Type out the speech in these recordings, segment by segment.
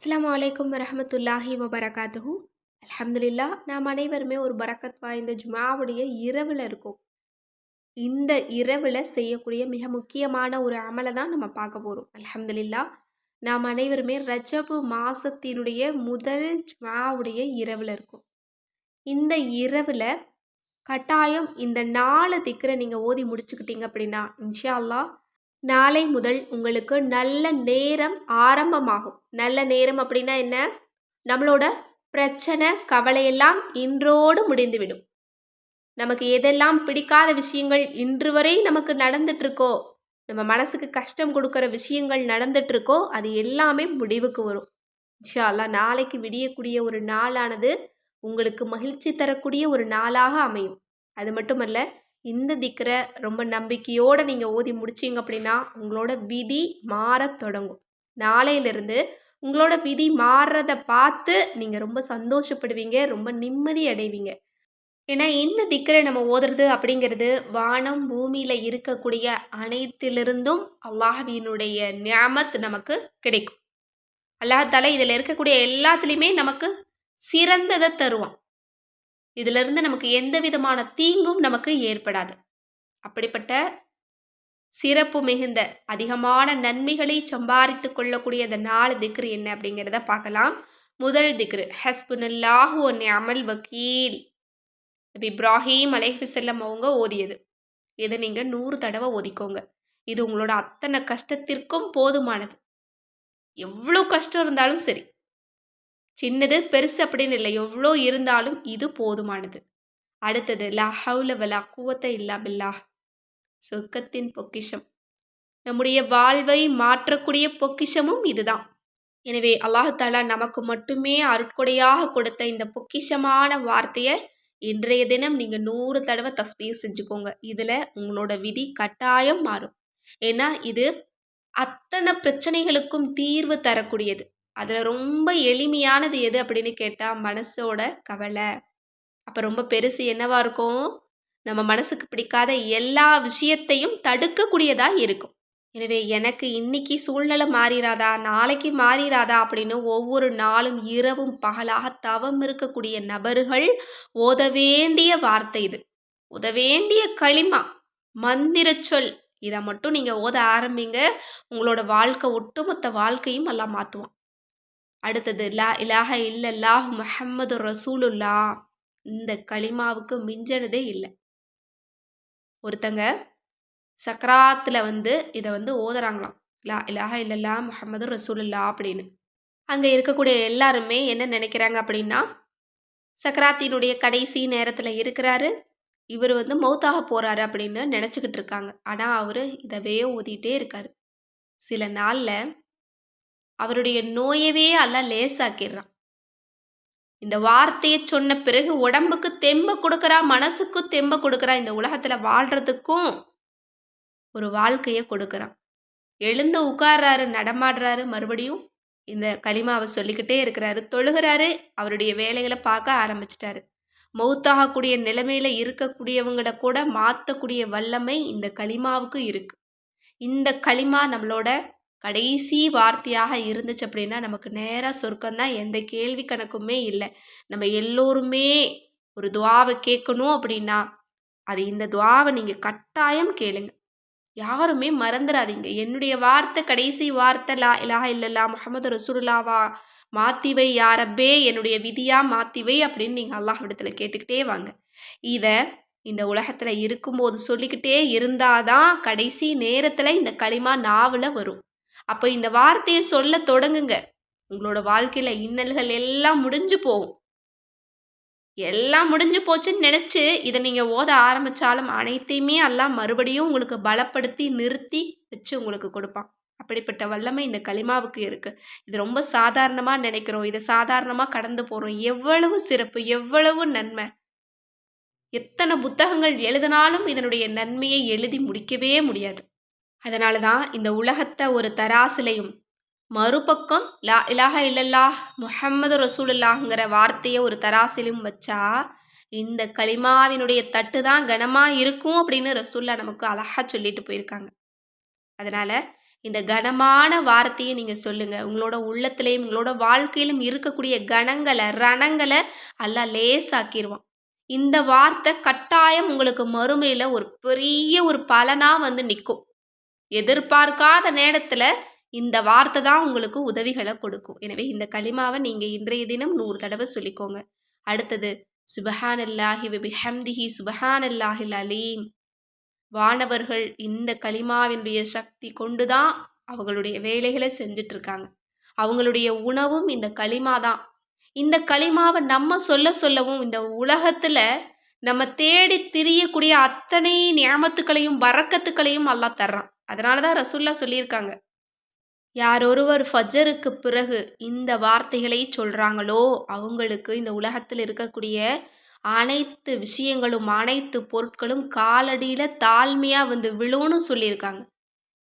அஸ்லாம் வலைக்கம் வரமத்துல்லாஹி வபரகாத்துஹு. அலமதுல்லா நாம் அனைவருமே ஒரு பரக்கத் வாய்ந்த ஜுமாவுடைய இரவில் இருக்கும். இந்த இரவில் செய்யக்கூடிய மிக முக்கியமான ஒரு அமலை தான் நம்ம பார்க்க போகிறோம் அல்ஹம்துலில்லா நாம் அனைவருமே ரஜபு மாதத்தினுடைய முதல் ஜுமாவுடைய இரவில் இருக்கும். இந்த இரவில் கட்டாயம் இந்த நாலு திக்கரை நீங்கள் ஓதி முடிச்சுக்கிட்டீங்க அப்படின்னா இன்ஷா அல்லாஹ் நாளை முதல் உங்களுக்கு நல்ல நேரம் ஆரம்பமாகும். நல்ல நேரம் அப்படின்னா என்ன? நம்மளோட பிரச்சனை கவலையெல்லாம் இன்றோடு முடிந்துவிடும். நமக்கு எதெல்லாம் பிடிக்காத விஷயங்கள் இன்று வரை நமக்கு நடந்துட்டுருக்கோ நம்ம மனசுக்கு கஷ்டம் கொடுக்குற விஷயங்கள் நடந்துட்டுருக்கோ அது எல்லாமே முடிவுக்கு வரும். இன்ஷா நாளைக்கு விடியக்கூடிய ஒரு நாளானது உங்களுக்கு மகிழ்ச்சி தரக்கூடிய ஒரு நாளாக அமையும். அது மட்டுமல்ல இந்த திக்கரை ரொம்ப நம்பிக்கையோடு நீங்கள் ஓதி முடிச்சிங்க அப்படின்னா உங்களோட விதி மாறத் தொடங்கும். நாளையிலிருந்து உங்களோட விதி மாறுறத பார்த்து நீங்கள் ரொம்ப சந்தோஷப்படுவீங்க ரொம்ப நிம்மதி அடைவீங்க. ஏன்னா இந்த திக்கரை நம்ம ஓதுறது அப்படிங்கிறது வானம் பூமியில் இருக்கக்கூடிய அனைத்திலிருந்தும் அல்லாஹினுடைய ஞாமத் நமக்கு கிடைக்கும். அல்லாஹால இதில் இருக்கக்கூடிய எல்லாத்துலேயுமே நமக்கு சிறந்ததை தருவான். இதிலிருந்து நமக்கு எந்த விதமான தீங்கும் நமக்கு ஏற்படாது. அப்படிப்பட்ட சிறப்பு மிகுந்த அதிகமான நன்மைகளை சம்பாதித்து கொள்ளக்கூடிய அந்த நாலு திக்ரு என்ன அப்படிங்கிறத பார்க்கலாம். முதல் திக்ரு ஹஸ்புனல்லாஹு அமல் வக்கீல். நபி இப்ராஹிம் அலைஹுசல்லம் அவங்க ஓதியது. இதை நீங்கள் நூறு தடவை ஓதிக்கோங்க. இது உங்களோட அத்தனை கஷ்டத்திற்கும் போதுமானது. எவ்வளோ கஷ்டம் இருந்தாலும் சரி. சின்னது பெருசு அப்படின்னு இல்லை. எவ்வளோ இருந்தாலும் இது போதுமானது. அடுத்தது லா ஹவுல வலா குவத்தை இல்லா பில்லா சொர்க்கத்தின் பொக்கிஷம். நம்முடைய வாழ்வை மாற்றக்கூடிய பொக்கிஷமும் இதுதான். எனவே அல்லாஹாலா நமக்கு மட்டுமே அருட்கொடையாக கொடுத்த இந்த பொக்கிஷமான வார்த்தையை இன்றைய தினம் நீங்கள் நூறு தடவை தஸ்பீர் செஞ்சுக்கோங்க. இதில் உங்களோட விதி கட்டாயம் மாறும். ஏன்னா இது அத்தனை பிரச்சனைகளுக்கும் தீர்வு தரக்கூடியது. அதில் ரொம்ப எளிமையானது எது அப்படின்னு கேட்டால் மனசோட கவலை. அப்போ ரொம்ப பெருசு என்னவா இருக்கும்? நம்ம மனசுக்கு பிடிக்காத எல்லா விஷயத்தையும் தடுக்கக்கூடியதாக இருக்கும். எனவே எனக்கு இன்னைக்கு சூழ்நிலை மாறிடாதா நாளைக்கு மாறிடாதா அப்படின்னு ஒவ்வொரு நாளும் இரவும் பகலாக தவம் இருக்கக்கூடிய நபர்கள் ஓத வேண்டிய வார்த்தை இது. ஓத வேண்டிய களிமா மந்திர சொல். இதை மட்டும் நீங்கள் ஓத ஆரம்பிங்க. உங்களோட வாழ்க்கை ஒட்டுமொத்த வாழ்க்கையும் எல்லாம் மாற்றுவான் அடுத்தது லா இலாஹ இல்லல்லாஹ் முஹம்மது ரசூலுல்லா இந்த களிமாவுக்கு மிஞ்சனதே இல்லை. ஒருத்தங்க சக்ராத்தில் வந்து இதை வந்து ஓதுறாங்களாம். லா இலாஹ இல்லல்லா முஹம்மது ரசூலுல்லா அப்படின்னு. அங்கே இருக்கக்கூடிய எல்லாருமே என்ன நினைக்கிறாங்க அப்படின்னா சக்கராத்தினுடைய கடைசி நேரத்தில் இருக்கிறாரு. இவர் வந்து மௌத்தாக போகிறாரு அப்படின்னு நினச்சிக்கிட்டு இருக்காங்க. ஆனால் அவர் இதவே ஓதிட்டே இருக்கார். சில நாளில் அவருடைய நோயவே அல்ல லேசாக்கிடுறான். இந்த வார்த்தையை சொன்ன பிறகு உடம்புக்கு தெம்ப கொடுக்குறா மனசுக்கும் தெம்ப கொடுக்குறா இந்த உலகத்தில் வாழ்கிறதுக்கும் ஒரு வாழ்க்கையை கொடுக்குறான். எழுந்து உட்கார்றாரு நடமாடுறாரு மறுபடியும் இந்த களிமாவை சொல்லிக்கிட்டே இருக்கிறாரு தொழுகிறாரு அவருடைய வேலைகளை பார்க்க ஆரம்பிச்சிட்டாரு. மௌத்தாகக்கூடிய நிலைமையில இருக்கக்கூடியவங்கள கூட மாற்றக்கூடிய வல்லமை இந்த களிமாவுக்கு இருக்கு. இந்த களிமா நம்மளோட கடைசி வார்த்தையாக இருந்துச்சு அப்படின்னா நமக்கு நேராக சொர்க்கம்தான் எந்த கேள்வி கணக்குமே இல்லை. நம்ம எல்லோருமே ஒரு துவாவை கேட்கணும் அப்படின்னா அது இந்த துவாவை நீங்கள் கட்டாயம் கேளுங்க. யாருமே மறந்துடாதீங்க என்னுடைய வார்த்தை கடைசி வார்த்தை லா இலாஹ இல்லல்லா முகமது ரசூலுல்லாவா மாத்திவை யாரப்பே என்னுடைய விதியா மாத்திவை அப்படின்னு நீங்கள் அல்லாஹ் இடத்துல கேட்டுக்கிட்டே வாங்க. இதை இந்த உலகத்தில் இருக்கும்போது சொல்லிக்கிட்டே இருந்தாதான் கடைசி நேரத்தில் இந்த களிமா நாவில் வரும். அப்போ இந்த வார்த்தையை சொல்ல தொடங்குங்க. உங்களோட வாழ்க்கையில் இன்னல்கள் எல்லாம் முடிஞ்சு போகும். எல்லாம் முடிஞ்சு போச்சுன்னு நினச்சி இதை நீங்கள் ஓத ஆரம்பித்தாலும் அனைத்தையுமே எல்லாம் மறுபடியும் உங்களுக்கு பலப்படுத்தி நிறுத்தி வச்சு உங்களுக்கு கொடுப்பான். அப்படிப்பட்ட வல்லமை இந்த களிமாவுக்கு இருக்குது இது ரொம்ப சாதாரணமாக நினைக்கிறோம். இதை சாதாரணமாக கடந்து போகிறோம் எவ்வளவு சிறப்பு எவ்வளவு நன்மை. எத்தனை புத்தகங்கள் எழுதினாலும் இதனுடைய நன்மையை எழுதி முடிக்கவே முடியாது. அதனால தான் இந்த உலகத்தை ஒரு தராசிலையும் மறுபக்கம் லா இலாக இல்லல்லா முஹம்மது ரசூலுல்லாஹுங்கிற வார்த்தையை ஒரு தராசிலும் வச்சா இந்த களிமாவினுடைய தட்டு தான் கனமாக இருக்கும் அப்படின்னு ரசூல்லா நமக்கு அழகாக சொல்லிட்டு போயிருக்காங்க. அதனால் இந்த கனமான வார்த்தையை நீங்கள் சொல்லுங்கள் உங்களோட உள்ளத்துலேயும் உங்களோட வாழ்க்கையிலும் இருக்கக்கூடிய கணங்களை ரணங்களை எல்லாம் லேசாக்கிடுவான் இந்த வார்த்தை கட்டாயம் உங்களுக்கு மறுமையில் ஒரு பெரிய ஒரு பலனாக வந்து நிற்கும் எதிர்பார்க்காத நேரத்தில் இந்த வார்த்தை தான் உங்களுக்கு உதவிகளை கொடுக்கும். எனவே இந்த களிமாவை நீங்கள் இன்றைய தினம் நூறு தடவை சொல்லிக்கோங்க. அடுத்தது சுபஹான் அல்லாஹி விபிஹம்திஹி சுபஹான் அல்லாஹில் அலீம் வானவர்கள் இந்த களிமாவினுடைய சக்தி கொண்டு தான் அவங்களுடைய வேலைகளை செஞ்சுட்டு இருக்காங்க அவங்களுடைய உணவும் இந்த களிமா தான். இந்த களிமாவை நம்ம சொல்ல சொல்லவும் இந்த உலகத்தில் நம்ம தேடி திரியக்கூடிய அத்தனை நியமத்துக்களையும் வரக்கத்துக்களையும் எல்லாம் தர்றான். அதனால தான் ரசுல்லா சொல்லியிருக்காங்க. யார் ஒருவர் ஃபஜருக்கு பிறகு இந்த வார்த்தைகளை சொல்கிறாங்களோ அவங்களுக்கு இந்த உலகத்தில் இருக்கக்கூடிய அனைத்து விஷயங்களும் அனைத்து பொருட்களும் காலடியில் தாழ்மையாக வந்து விழுன்னு சொல்லியிருக்காங்க.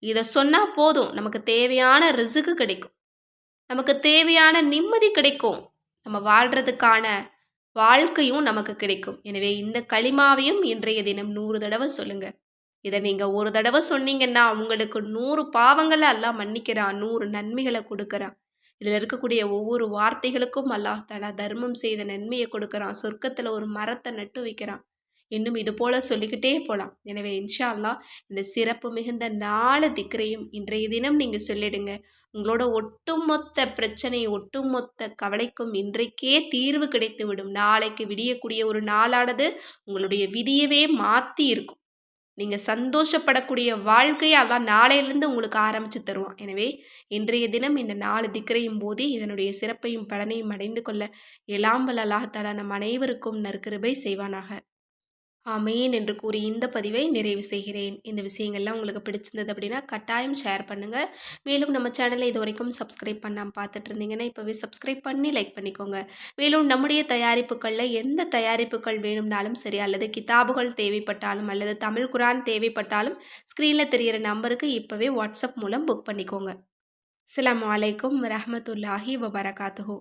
இதை சொன்னால் போதும் நமக்கு தேவையான ரிசுக்கு கிடைக்கும். நமக்கு தேவையான நிம்மதி கிடைக்கும். நம்ம வாழ்கிறதுக்கான வாழ்க்கையும் நமக்கு கிடைக்கும். எனவே இந்த களிமாவையும் இன்றைய தினம் நூறு தடவை சொல்லுங்கள் இதை நீங்கள் ஒரு தடவை சொன்னீங்கன்னா உங்களுக்கு நூறு பாவங்களை எல்லாம் மன்னிக்கிறான் நூறு நன்மைகளை கொடுக்குறான் இதில் இருக்கக்கூடிய ஒவ்வொரு வார்த்தைகளுக்கும் அல்லாஹ் தலா தர்மம் செய்த நன்மையை கொடுக்குறான். சொர்க்கத்தில் ஒரு மரத்தை நட்டு வைக்கிறான். இன்னும் இது போல சொல்லிக்கிட்டே போகலாம் எனவே இன்ஷா அல்லா இந்த சிறப்பு மிகுந்த நாலு திக்கரையும் இன்றைய தினம் நீங்கள் சொல்லிடுங்க. உங்களோட ஒட்டுமொத்த பிரச்சனை ஒட்டுமொத்த கவலைக்கும் இன்றைக்கே தீர்வு கிடைத்து விடும் நாளைக்கு விடியக்கூடிய ஒரு நாளானது உங்களுடைய விதியவே மாற்றி இருக்கும். நீங்கள் சந்தோஷப்படக்கூடிய வாழ்க்கையை அதான் நாளையிலேருந்து உங்களுக்கு ஆரம்பித்து தருவான். எனவே இன்றைய தினம் இந்த நாலு திக்கரையும் போதி இதனுடைய சிறப்பையும் பலனையும் அடைந்து கொள்ள எல்லாம் வல்ல அல்லாஹாலா நம் அனைவருக்கும் நற்கிருபை செய்வானாக. ஆமேன் என்று கூறி இந்த பதிவை நிறைவு செய்கிறேன். இந்த விஷயங்கள்லாம் உங்களுக்கு பிடிச்சிருந்தது அப்படின்னா கட்டாயம் ஷேர் பண்ணுங்கள் மேலும் நம்ம சேனலை இது வரைக்கும் சப்ஸ்கிரைப் பண்ணாமல் பார்த்துட்டு இருந்தீங்கன்னா இப்போவே சப்ஸ்கிரைப் பண்ணி லைக் பண்ணிக்கோங்க. மேலும் நம்முடைய தயாரிப்புகளில் எந்த தயாரிப்புகள் வேணும்னாலும் சரி அல்லது கிதாபுகள் தேவைப்பட்டாலும் அல்லது தமிழ் குரான் தேவைப்பட்டாலும் ஸ்க்ரீனில் தெரிகிற நம்பருக்கு இப்போவே வாட்ஸ்அப் மூலம் புக் பண்ணிக்கோங்க. அலாம் வலைக்கம் வரமத்துல்லாஹி வபரகாத்துஹூ.